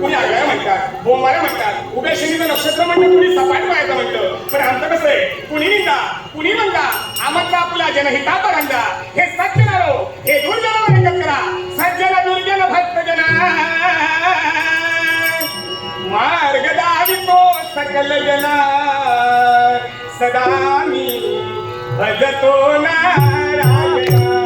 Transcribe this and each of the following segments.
कुणी आगळ्या म्हणतात बोमाऱ्या म्हणतात उभ्या शनीचं नक्षत्र म्हणतं कुणी सपाट व्हायचं म्हणतं? पण आमचं कसं आहे कुणी निंदा कुणी म्हणता आमचा आपला जनहिता धंदा. हे सत्य नारो हे दुर्जन रंगत करा. सज्जन दुर्जन भक्त जना मार्ग दावितो सकल जना. सदा मी भजतो नारायण.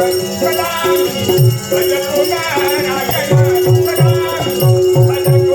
Thank you.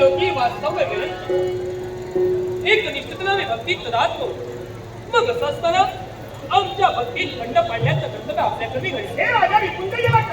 लोकी वास्तव में वेळी एक निश्चितनामे भक्तीत दातो हो. मग असं असताना आमच्या भक्तीत खंड पाडल्याचं गंतव्य आपल्याकडे घडले हे राजा विकुंठ